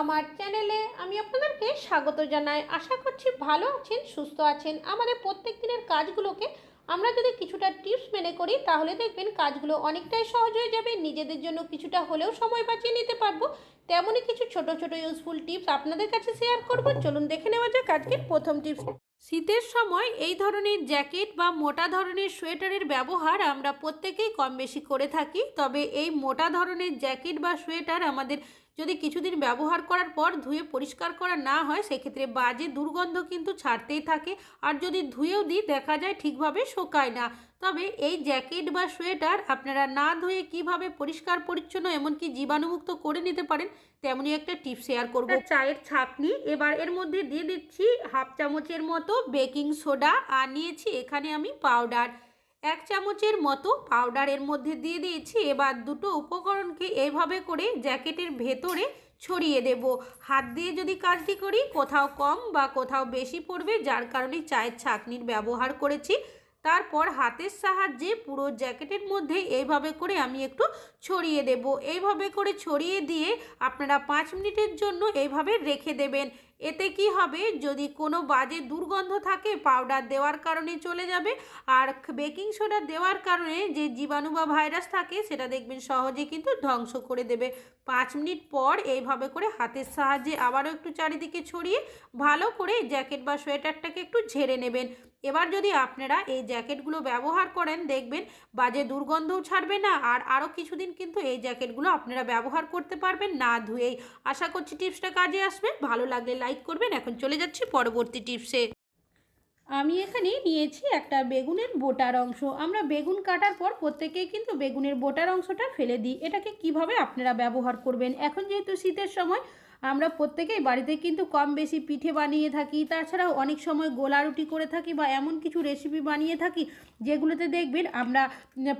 আমার চ্যানেলে আমি আপনাদেরকে স্বাগত জানাই। আশা করছি ভালো আছেন, সুস্থ আছেন। আমাদের প্রত্যেক দিনের কাজগুলোকে আমরা যদি কিছুটা টিপস মেনে করি, তাহলে দেখবেন কাজগুলো অনেকটাই সহজ হয়ে যাবে। নিজেদের জন্য কিছুটা হলেও সময় বাঁচিয়ে নিতে পারব। তেমনই কিছু ছোট ছোট ইউজফুল টিপস আপনাদের কাছে শেয়ার করব। চলুন দেখে নেওয়া যাক আজকের প্রথম টিপস শীতের সময় এই ধরনের জ্যাকেট বা মোটা ধরনের সোয়েটারের ব্যবহার আমরা প্রত্যেকেই কম বেশি করে থাকি। তবে এই মোটা ধরনের জ্যাকেট বা সোয়েটার আমাদের যদি কিছুদিন ব্যবহার করার পর ধুয়ে পরিষ্কার করা না হয়, সেক্ষেত্রে বাজে দুর্গন্ধ কিন্তু ছাড়তেই থাকে। আর যদি ধুয়েও দিই, দেখা যায় ঠিকভাবে শোকায় না। তবে এই জ্যাকেট বা সোয়েটার আপনারা না ধুয়ে কীভাবে পরিষ্কার, পরিচ্ছন্ন এমনকি জীবাণুমুক্ত করে নিতে পারেন, তেমনই একটা টিপ শেয়ার করব। চায়ের ছাকনি এবার এর মধ্যে দিয়ে দিচ্ছি হাফ চামচের মতো বেকিং সোডা, আর নিয়েছি এখানে আমি পাউডার। এক চামচের মতো পাউডারের মধ্যে দিয়ে দিয়েছি। এবার দুটো উপকরণকে এইভাবে করে জ্যাকেটের ভেতরে ছড়িয়ে দেব। হাত দিয়ে যদি কাজটি করি, কোথাও কম বা কোথাও বেশি পড়বে, যার কারণে চায়ের ছাকনির ব্যবহার করেছি। তারপর হাতের সাহায্যে পুরো জ্যাকেটের মধ্যে এইভাবে করে আমি একটু ছড়িয়ে দেব। এইভাবে করে ছড়িয়ে দিয়ে আপনারা পাঁচ মিনিটের জন্য এইভাবে রেখে দেবেন। এতে কি হবে? যদি কোনো বাজে দুর্গন্ধ থাকে পাউডার দেওয়ার কারণে চলে যাবে। আর বেকিং সোডা দেওয়ার কারণে যে জীবাণু বা ভাইরাস থাকে, সেটা দেখবেন সহজে কিন্তু ধ্বংস করে দেবে। পাঁচ মিনিট পর এইভাবে করে হাতের সাহায্যে আবারও একটু চারিদিকে ছড়িয়ে ভালো করে জ্যাকেট বা সোয়েটারটাকে একটু ঝেড়ে নেবেন। এবার যদি আপনারা এই জ্যাকেটগুলো ব্যবহার করেন, দেখবেন বাজে দুর্গন্ধও ছাড়বে না। আর আরও কিছুদিন কিন্তু এই জ্যাকেটগুলো আপনারা ব্যবহার করতে পারবেন না ধুয়েই। আশা করছি টিপসটা কাজে আসবে। ভালো লাগলে লাইক করবেন। এখন চলে যাচ্ছি পরবর্তী টিপসে। আমি এখানে নিয়েছি একটা বেগুনের বোটার অংশ। আমরা বেগুন কাটার পর প্রত্যেকেই কিন্তু বেগুনের বোটার অংশটা ফেলে দিই। এটাকে কীভাবে আপনারা ব্যবহার করবেন? এখন যেহেতু শীতের সময় আমরা প্রত্যেকেই বাড়িতে কিন্তু কম বেশি পিঠে বানিয়ে থাকি। তাছাড়াও অনেক সময় গোলা রুটি করে থাকি বা এমন কিছু রেসিপি বানিয়ে থাকি, যেগুলোতে দেখবেন আমরা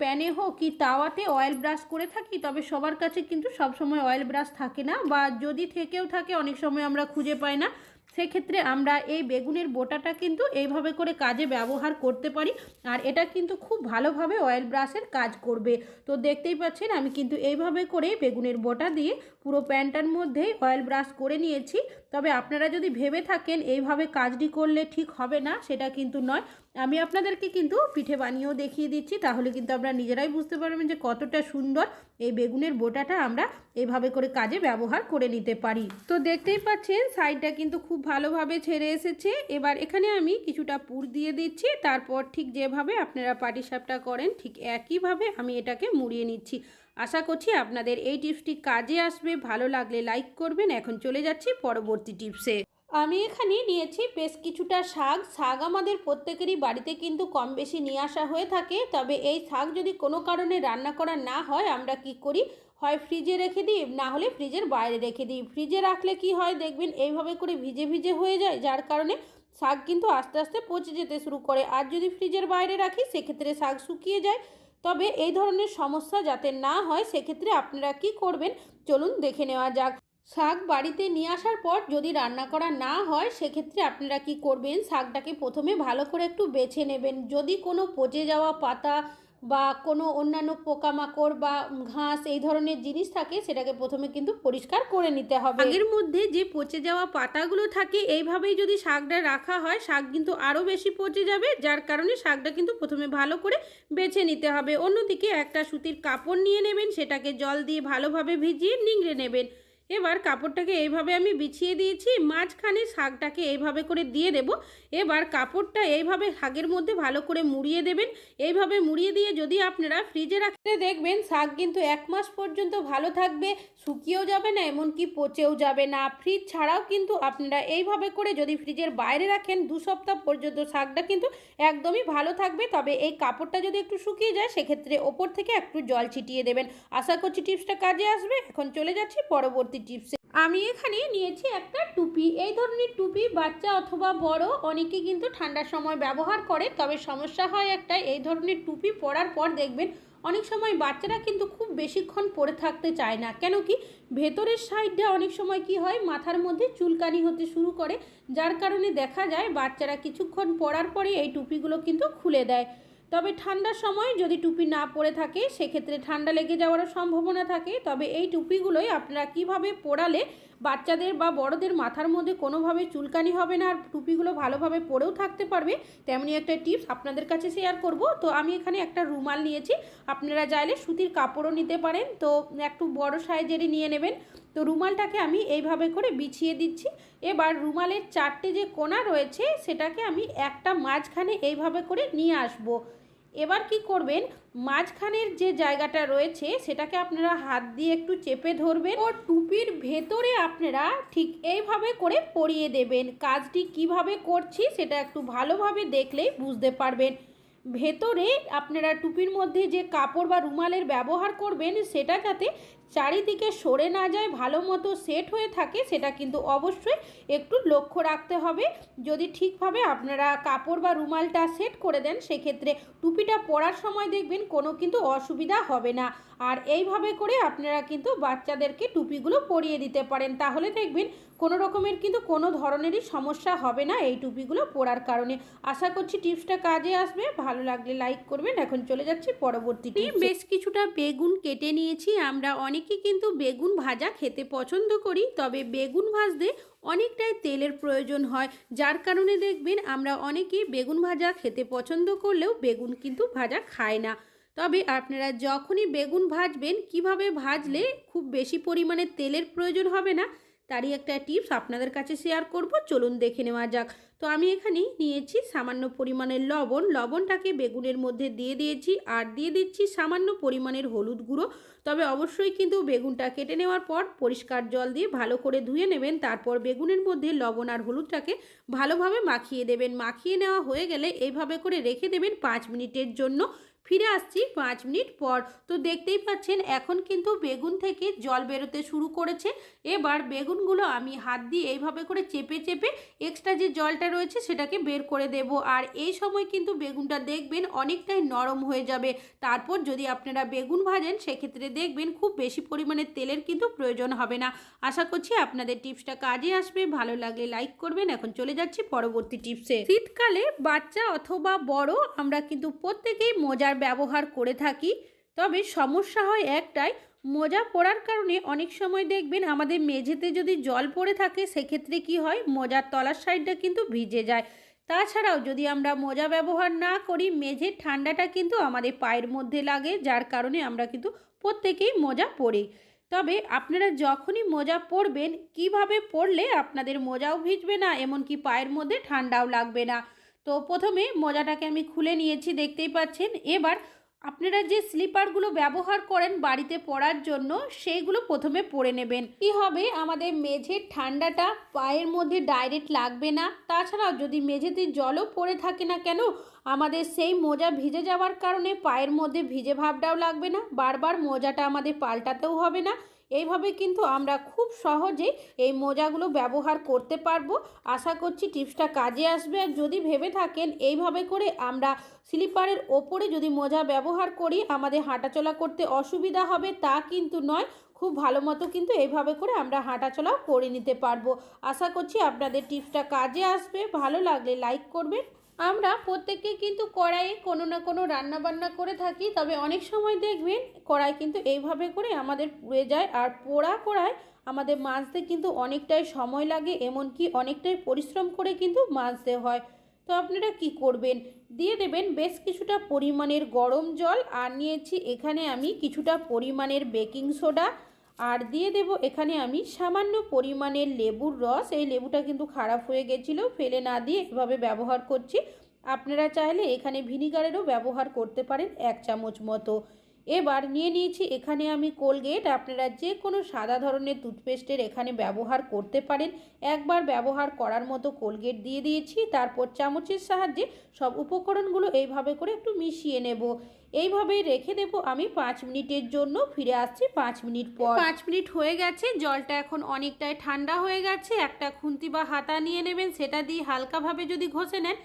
প্যানে হোক কি তাওয়াতে অয়েল ব্রাশ করে থাকি, তবে সবার কাছে কিন্তু সব সময় অয়েল ব্রাশ থাকে না বা যদি থেকেও থাকে, অনেক সময় আমরা খুঁজে পাই না। সেক্ষেত্রে আমরা এই বেগুনের বোটাটা কিন্তু এইভাবে করে কাজে ব্যবহার করতে পারি আর এটা কিন্তু খুব ভালোভাবে অয়েল ব্রাশের কাজ করবে। তো দেখতেই পাচ্ছেন আমি কিন্তু এইভাবে করে বেগুনের বোটা দিয়ে পুরো প্যান্টার মধ্যেই অয়েল ব্রাশ করে নিয়েছি। তবে আপনারা যদি ভেবে থাকেন এইভাবে কাজটি করলে ঠিক হবে না, সেটা কিন্তু নয়। আমি আপনাদেরকে কিন্তু পিঠে বানিয়েও দেখিয়ে দিচ্ছি, তাহলে কিন্তু আপনারা নিজেরাই বুঝতে পারবেন যে কতটা সুন্দর এই বেগুনের বোটাটা আমরা এভাবে করে কাজে ব্যবহার করে নিতে পারি। তো দেখতেই পাচ্ছেন, সাইডটা কিন্তু খুব ভালোভাবে ছেড়ে এসেছে। এবার এখানে আমি কিছুটা পুর দিয়ে দিচ্ছি, তারপর ঠিক যেভাবে আপনারা পাটিসাপটা করেন, ঠিক একইভাবে আমি এটাকে মুড়িয়ে নিচ্ছি। আশা করছি আপনাদের এই টিপসটি কাজে আসবে, ভালো লাগলে লাইক করবেন। এখন চলে যাচ্ছি পরবর্তী টিপসে। আমি এখানে নিয়েছি বেশ কিছুটা শাক। শাক আমাদের প্রত্যেকেরই বাড়িতে কিন্তু কম বেশি নিয়ে আসা হয়ে থাকে। তবে এই শাক যদি কোনো কারণে রান্না করা না হয়, আমরা কি করি? হয় ফ্রিজে রেখে দিই, না হলে ফ্রিজের বাইরে রেখে দিই। ফ্রিজে রাখলে কি হয় দেখবেন, এইভাবে করে ভিজে ভিজে হয়ে যায়, যার কারণে শাক কিন্তু আস্তে আস্তে পচে যেতে শুরু করে। আর যদি ফ্রিজের বাইরে রাখি, সেক্ষেত্রে শাক শুকিয়ে যায়। তবে এই ধরনের সমস্যা যাতে না হয়, সেক্ষেত্রে আপনারা কি করবেন? চলুন দেখে নেওয়া যাক। শাক বাড়িতে নিয়ে আসার পর যদি রান্না করা না হয়, সেক্ষেত্রে আপনারা কি করবেন? শাকটাকে প্রথমে ভালো করে একটু বেছে নেবেন। যদি কোনো পচে যাওয়া পাতা বা কোনো অন্যান্য পোকামাকড় বা ঘাস এই ধরনের জিনিস থাকে, সেটাকে প্রথমে কিন্তু পরিষ্কার করে নিতে হবে। আগের মধ্যে যে পচে যাওয়া পাতাগুলো থাকে, এইভাবেই যদি শাকটা রাখা হয়, শাক কিন্তু আরও বেশি পচে যাবে, যার কারণে শাকটা কিন্তু প্রথমে ভালো করে বেছে নিতে হবে। অন্যদিকে একটা সুতির কাপড় নিয়ে নেবেন, সেটাকে জল দিয়ে ভালোভাবে ভিজিয়ে নিংড়ে নেবেন। এবার কাপড়টাকে এইভাবে আমি বিছিয়ে দিয়েছি, মাঝখানে শাকটাকে এইভাবে করে দিয়ে দেব। এবার কাপড়টা এইভাবে শাকের মধ্যে ভালো করে মুড়িয়ে দেবেন। এইভাবে মুড়িয়ে দিয়ে যদি আপনারা ফ্রিজে রাখতে দেখবেন শাক কিন্তু এক মাস পর্যন্ত ভালো থাকবে, শুকিয়েও যাবে না, এমনকি পচেও যাবে না। ফ্রিজ ছাড়াও কিন্তু আপনারা এইভাবে করে যদি ফ্রিজের বাইরে রাখেন, দু সপ্তাহ পর্যন্ত শাকটা কিন্তু একদমই ভালো থাকবে। তবে এই কাপড়টা যদি একটু শুকিয়ে যায়, সেক্ষেত্রে ওপর থেকে একটু জল ছিটিয়ে দেবেন। আশা করছি টিপসটা কাজে আসবে। এখন চলে যাচ্ছি পরবর্তী টিপসে আমি এখানে নিয়েছি একটা টুপি। এই ধরনের টুপি বাচ্চা অথবা বড় অনেকে কিন্তু ঠান্ডার সময় ব্যবহার করে, তবে সমস্যা হয় একটা। এই ধরনের টুপি পরার পর দেখবেন অনেক সময় বাচ্চারা কিন্তু খুব বেশিক্ষণ পরে থাকতে চায় না। কেন কি? ভেতরের সাইডটা অনেক সময় কি হয়? মাথার মধ্যে চুলকানি হতে শুরু করে। যার কারণে দেখা যায় বাচ্চারা কিছুক্ষণ পরার পরে এই টুপিগুলো কিন্তু খুলে দেয়। তবে ঠান্ডার সময় যদি টুপি না পরে থাকে, সেক্ষেত্রে ঠান্ডা লেগে যাওয়ারও সম্ভাবনা থাকে। তবে এই টুপিগুলোই আপনারা কীভাবে পরালে বাচ্চাদের বা বড়দের মাথার মধ্যে কোনোভাবে চুলকানি হবে না, আর টুপিগুলো ভালোভাবে পরেও থাকতে পারবে, তেমনি একটা টিপস আপনাদের কাছে শেয়ার করব। তো আমি এখানে একটা রুমাল নিয়েছি, আপনারা চাইলে সুতির কাপড়ও নিতে পারেন। তো একটু বড় সাইজেরই নিয়ে নেবেন। তো রুমালটাকে আমি এইভাবে করে বিছিয়ে দিচ্ছি। এবার রুমালের চারটে যে কোনা রয়েছে, সেটাকে আমি একটা মাঝখানে এইভাবে করে নিয়ে আসব। এবার কি করবেন? মাঝখানের যে জায়গাটা রয়েছে, সেটাকে আপনারা হাত দিয়ে একটু চেপে ধরবেন ও টুপির ভেতরে আপনারা ঠিক এইভাবে করে পরিয়ে দেবেন। কাজটি কীভাবে করছি, সেটা একটু ভালোভাবে দেখলেই বুঝতে পারবেন। ভেতরে আপনারা টুপির মধ্যে যে কাপড় বা রুমালের ব্যবহার করবেন, সেটা যাতে চারিদিকে সরে না যায়, ভালো মতো সেট হয়ে থাকে, সেটা কিন্তু অবশ্যই একটু লক্ষ্য রাখতে হবে। যদি ঠিকভাবে আপনারা কাপড় বা রুমালটা সেট করে দেন, সেক্ষেত্রে টুপিটা পরার সময় দেখবেন কোনো কিন্তু অসুবিধা হবে না। আর এইভাবে করে আপনারা কিন্তু বাচ্চাদেরকে টুপিগুলো পরিয়ে দিতে পারেন। তাহলে দেখবেন কোনো রকমের কিন্তু কোনো ধরনেরই সমস্যা হবে না এই টুপিগুলো পরার কারণে। আশা করছি টিপসটা কাজে আসবে। ভালো লাগলে লাইক করবেন। এখন চলে যাচ্ছি পরবর্তী বেশ কিছুটা বেগুন কেটে নিয়েছি। আমরা অনেকে কিন্তু বেগুন ভাজা খেতে পছন্দ করি তবে বেগুন ভাজতে অনেকটাই তেলের প্রয়োজন হয়। যার কারণে দেখবেন আমরা অনেকেই বেগুন ভাজা খেতে পছন্দ করলেও বেগুন কিন্তু ভাজা খায় না। তবে আপনারা যখনই বেগুন ভাজবেন, কীভাবে ভাজলে খুব বেশি পরিমাণে তেলের প্রয়োজন হবে না, তারই একটা টিপস আপনাদের কাছে শেয়ার করব। চলুন দেখে নেওয়া যাক। তো আমি এখানে নিয়েছি সামান্য পরিমাণের লবণ। লবণটাকে বেগুনের মধ্যে দিয়ে দিয়েছি আর দিয়ে দিচ্ছি সামান্য পরিমাণের হলুদ গুঁড়ো। তবে অবশ্যই কিন্তু বেগুনটা কেটে নেওয়ার পর পরিষ্কার জল দিয়ে ভালো করে ধুয়ে নেবেন। তারপর বেগুনের মধ্যে লবণ আর হলুদটাকে ভালোভাবে মাখিয়ে দেবেন। মাখিয়ে নেওয়া হয়ে গেলে এইভাবে করে রেখে দেবেন পাঁচ মিনিটের জন্য। ফিরে আসছি পাঁচ মিনিট পর। তো দেখতেই পাচ্ছেন, এখন কিন্তু বেগুন থেকে জল বেরোতে শুরু করেছে। এবার বেগুনগুলো আমি হাত দিয়ে এইভাবে করে চেপে চেপে এক্সট্রা যে জলটা রয়েছে সেটাকে বের করে দেব। আর এই সময় কিন্তু বেগুনটা দেখবেন অনেকটাই নরম হয়ে যাবে। তারপর যদি আপনারা বেগুন ভাজেন, সেক্ষেত্রে দেখবেন খুব বেশি পরিমাণে তেলের কিন্তু প্রয়োজন হবে না। আশা করছি আপনাদের টিপসটা কাজে আসবে। ভালো লাগলে লাইক করবেন। এখন চলে যাচ্ছি পরবর্তী টিপসে। শীতকালে বাচ্চা অথবা বড়, আমরা কিন্তু প্রত্যেকেই মজার ব্যবহার করে থাকি, তবে সমস্যা হয় একটাই, মোজা পরার কারণে অনেক সময় দেখবেন আমাদের মেঝেতে যদি জল পড়ে থাকে, সেক্ষেত্রে কি হয়, মোজার তলার সাইডটা কিন্তু ভিজে যায়। তাছাড়াও যদি আমরা মোজা ব্যবহার না করি, মেঝের ঠান্ডাটা কিন্তু আমাদের পায়ের মধ্যে লাগে, যার কারণে আমরা কিন্তু প্রত্যেকেই মোজা পরি। তবে আপনারা যখনই মোজা পরবেন, কীভাবে পরলে আপনাদের মোজাও ভিজবে না, এমনকি পায়ের মধ্যে ঠান্ডাও লাগবে না। তো প্রথমে মোজাটাকে আমি খুলে নিয়েছি, দেখতেই পাচ্ছেন। এবার আপনারা যে স্লিপারগুলো ব্যবহার করেন বাড়িতে পরার জন্য, সেইগুলো প্রথমে পরে নেবেন। কি হবে? আমাদের মেঝের ঠান্ডাটা পায়ের মধ্যে ডাইরেক্ট লাগবে না। তাছাড়াও যদি মেঝেতে জলও পড়ে থাকে না কেন, আমাদের সেই মোজা ভিজে যাওয়ার কারণে পায়ের মধ্যে ভিজে ভাবটাও লাগবে না। বারবার মোজাটা আমাদের পাল্টাতেও হবে না। এইভাবে কিন্তু আমরা খুব সহজেই এই মোজাগুলো ব্যবহার করতে পারব। আশা করছি টিপসটা কাজে আসবে। আর যদি ভেবে থাকেন এইভাবে করে আমরা স্লিপারের ওপরে যদি মোজা ব্যবহার করি, আমাদের হাঁটাচলা করতে অসুবিধা হবে, তা কিন্তু নয়। খুব ভালো মতো কিন্তু এইভাবে করে আমরা হাঁটাচলাও করে নিতে পারব। আশা করছি আপনাদের টিপসটা কাজে আসবে। ভালো লাগলে লাইক করবেন। আমরা প্রত্যেকে কিন্তু কড়াইয়ে কোনো না কোনো রান্না বান্না করে থাকি, তবে অনেক সময় দেখবেন কড়াই কিন্তু এইভাবে করে আমাদের পুড়ে যায় আর পোড়া কড়াই আমাদের মাজতে কিন্তু অনেকটাই সময় লাগে, এমনকি অনেকটাই পরিশ্রম করে কিন্তু মাজতে হয়। তো আপনারা কি করবেন? দিয়ে দেবেন বেশ কিছুটা পরিমাণের গরম জল, আর নিয়েছি এখানে আমি কিছুটা পরিমাণের বেকিং সোডা আর দিয়ে দেব এখানে আমি সামান্য পরিমাণের লেবুর রস। এই লেবুটা কিন্তু খারাপ হয়ে গেছিল, ফেলে না দিয়ে এভাবে ব্যবহার করছি। আপনারা চাইলে এখানে ভিনিগারেরও ব্যবহার করতে পারেন এক চামচ মতো। এবার নিয়ে নিয়েছি এখানে আমি কোলগেট। আপনারা যে কোনো সাদা ধরনের টুথপেস্টের এখানে ব্যবহার করতে পারেন। একবার ব্যবহার করার মতো কোলগেট দিয়ে দিয়েছি। তারপর চামচের সাহায্যে সব উপকরণগুলো এইভাবে করে একটু মিশিয়ে নেব। এইভাবেই রেখে দেবো আমি পাঁচ মিনিটের জন্য। ফিরে আসছি পাঁচ মিনিট পর। পাঁচ মিনিট হয়ে গেছে, জলটা এখন অনেকটাই ঠান্ডা হয়ে গেছে। একটা খুন্তি বা হাতা নিয়ে নেবেন, সেটা দিয়ে হালকাভাবে যদি ঘষে নেন,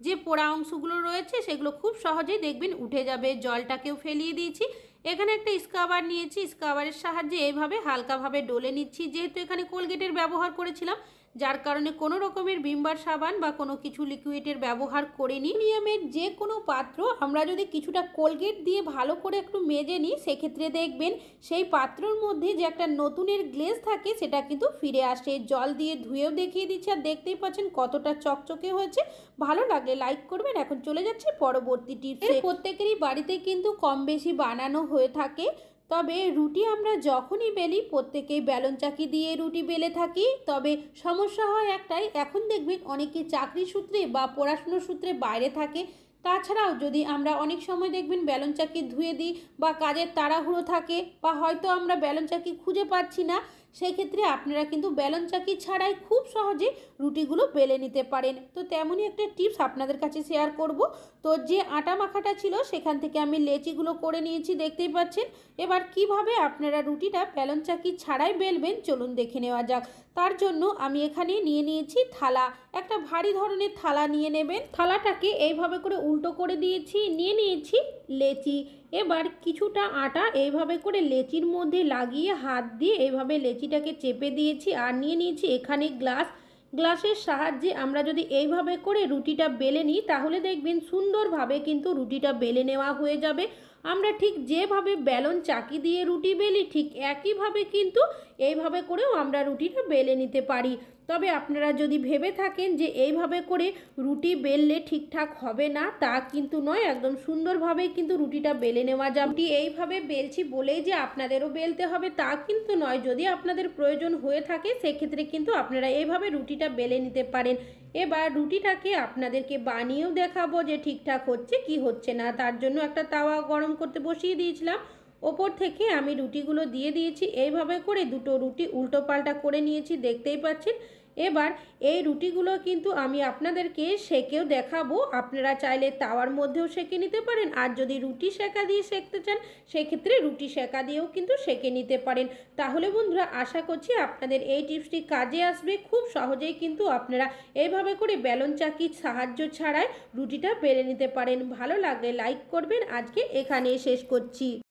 যে পোড়া অংশগুলো রয়েছে সেগুলো খুব সহজেই দেখবেন উঠে যাবে। জলটাকেও ফেলিয়ে দিয়েছি। এখানে একটা স্কাবার নিয়েছি স্কাবারের সাহায্যে এইভাবে হালকাভাবে ডলে নিচ্ছি। যেহেতু এখানে কোলগেটের ব্যবহার করেছিলাম যার কারণে কোনো রকমের ভিমবার সাবান বা কোনো কিছু লিকুইডের ব্যবহার করিনি। নিয়মের যে কোনো পাত্র আমরা যদি কিছুটা কোলগেট দিয়ে ভালো করে একটু মেজে নিই, সেক্ষেত্রে দেখবেন সেই পাত্রর মধ্যে যে একটা নতুনের গ্লেজ থাকে, সেটা কিন্তু ফিরে আসে। জল দিয়ে ধুয়েও দেখিয়ে দিচ্ছে আর দেখতেই পাচ্ছেন কতটা চকচকে হয়েছে। ভালো লাগলে লাইক করবেন। এখন চলে যাচ্ছে পরবর্তী টিপসে প্রত্যেকেরই বাড়িতে কিন্তু কম বেশি বানানো হয়ে থাকে। তবে রুটি আমরা যখনই বেলি, প্রত্যেকেই বেলন চাকি দিয়ে রুটি বেলে থাকি। তবে সমস্যা হয় একটাই, এখন দেখবেন অনেকে চাকরি সূত্রে বা পড়াশুনোর সূত্রে বাইরে থাকে। তাছাড়াও যদি আমরা অনেক সময় দেখবেন ব্যালন চাকি ধুয়ে দিই বা কাজের তাড়াহুড়ো থাকে বা হয়তো আমরা ব্যালন চাকি খুঁজে পাচ্ছি না সেই ক্ষেত্রে আপনারা কিন্তু ব্যালন চাকি ছাড়াই খুব সহজে রুটিগুলো বেলে নিতে পারেন। তো তেমনই একটা টিপস আপনাদের কাছে শেয়ার করব। তো যে আটা মাখাটা ছিল, সেখান থেকে আমি লেচিগুলো করে নিয়েছি, দেখতেই পাচ্ছেন। এবার কীভাবে আপনারা রুটিটা বেলন চাকি ছাড়াই বেলবেন, চলুন দেখে নেওয়া যাক। তার জন্য আমি এখানে নিয়ে নিয়েছি থালা। একটা ভারী ধরনের থালা নিয়ে নেবেন। থালাটাকে এইভাবে করে উল্টো করে দিয়েছি, নিয়ে নিয়েছি লেচি। এবার কিছুটা আটা এইভাবে করে লেচির মধ্যে লাগিয়ে হাত দিয়ে এইভাবে লেচিটাকে চেপে দিয়েছি। আর নিয়ে নিয়েছি এখানে গ্লাস গ্লাসের সাহায্যে আমরা যদি এইভাবে করে রুটিটা বেলে নিই, তাহলে দেখবেন সুন্দরভাবে কিন্তু রুটিটা বেলে নেওয়া হয়ে যাবে। আমরা ঠিক যেভাবে বেলন চাকি দিয়ে রুটি বেলি, ঠিক একইভাবে কিন্তু এইভাবে করেও আমরা রুটিটা বেলে নিতে পারি। তবে আপনারা যদি ভেবে থাকেন যে এইভাবে করে রুটি বেললে ঠিকঠাক হবে না, তা কিন্তু নয়, একদম সুন্দরভাবেই কিন্তু রুটিটা বেলে নেওয়া যাবে। রুটি এইভাবে বেলছি বলেই যে আপনাদেরও বেলতে হবে, তা কিন্তু নয়। যদি আপনাদের প্রয়োজন হয়ে থাকে, সেক্ষেত্রে কিন্তু আপনারা এইভাবে রুটিটা বেলে নিতে পারেন। এবার রুটিটাকে আপনাদেরকে বানিয়েও দেখাবো যে ঠিকঠাক হচ্ছে কি হচ্ছে না। তার জন্য একটা তাওয়া গরম করতে বসিয়ে দিয়েছিলাম। ওপর থেকে আমি রুটিগুলো দিয়ে দিয়েছি। এইভাবে করে দুটো রুটি উল্টো পাল্টা করে নিয়েছি, দেখতেই পাচ্ছেন। এবার এই রুটিগুলো কিন্তু আমি আপনাদেরকে সেকেও দেখাবো। আপনারা চাইলে তাওয়ার মধ্যেও সেকে নিতে পারেন, আর যদি রুটি সেকা দিয়ে সেকতে চান, সেক্ষেত্রে রুটি সেকা দিয়েও কিন্তু সেকে নিতে পারেন। তাহলে বন্ধুরা, আশা করছি আপনাদের এই টিপসটি কাজে আসবে। খুব সহজেই কিন্তু আপনারা এইভাবে করে বেলন চাকির সাহায্য ছাড়াই রুটিটা বেড়ে নিতে পারেন। ভালো লাগলে লাইক করবেন। আজকে এখানেই শেষ করছি।